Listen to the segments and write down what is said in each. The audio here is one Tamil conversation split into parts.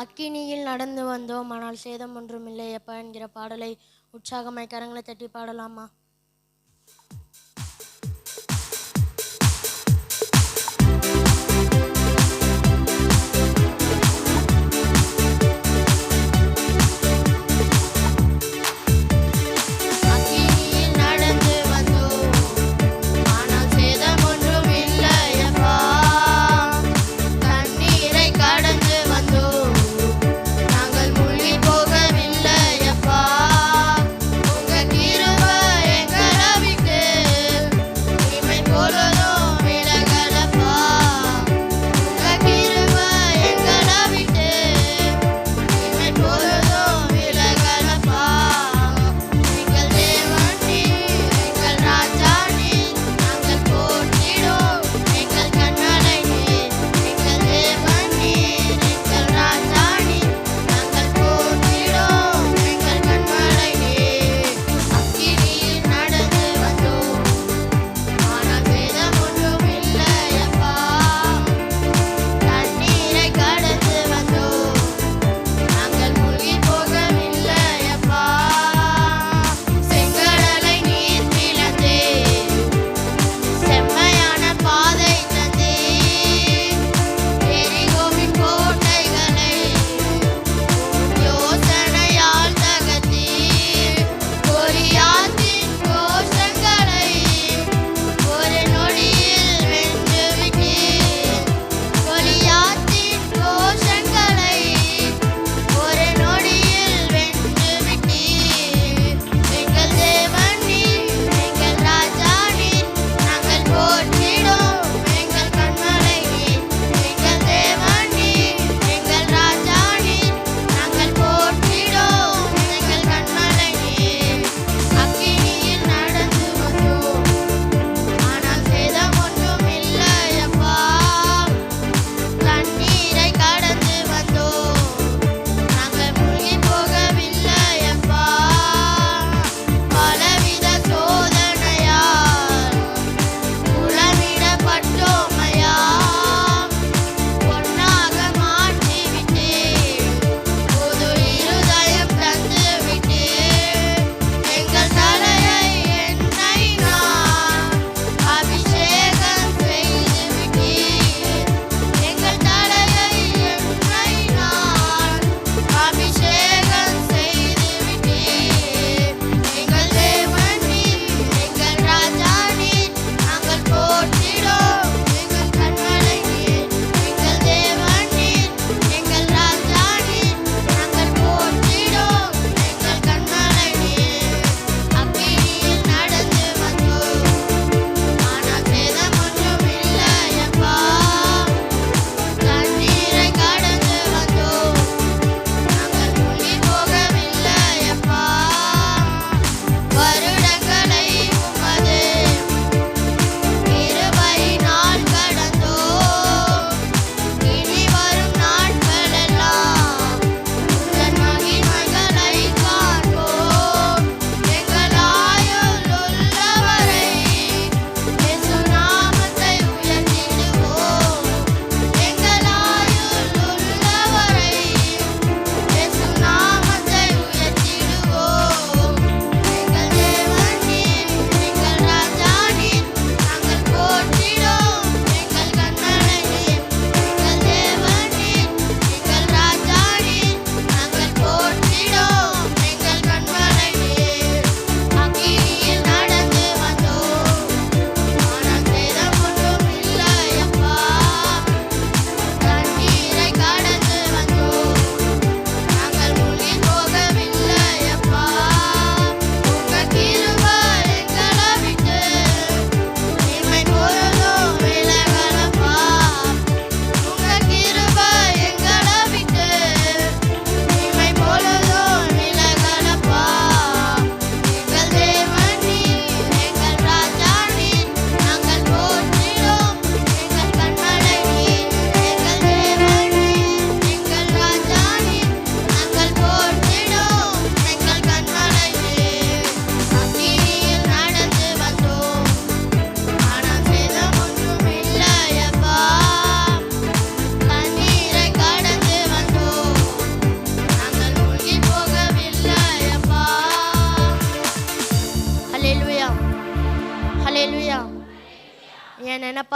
அக்கினியில் நடந்து வந்தோம். ஆனால் சேதம் ஒன்றும் இல்லையப்பா என்கிற பாடலை உற்சாகமாய் கரங்களை தட்டி பாடலாமா?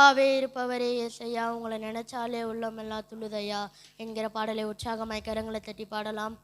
அப்பாவே இருப்பவரே ஏசையா உங்களை நினைச்சாலே உள்ளமெல்லாம் துளுதையா என்கிற பாடலை உற்சாகமாய் கரங்களை தட்டி பாடலாம்.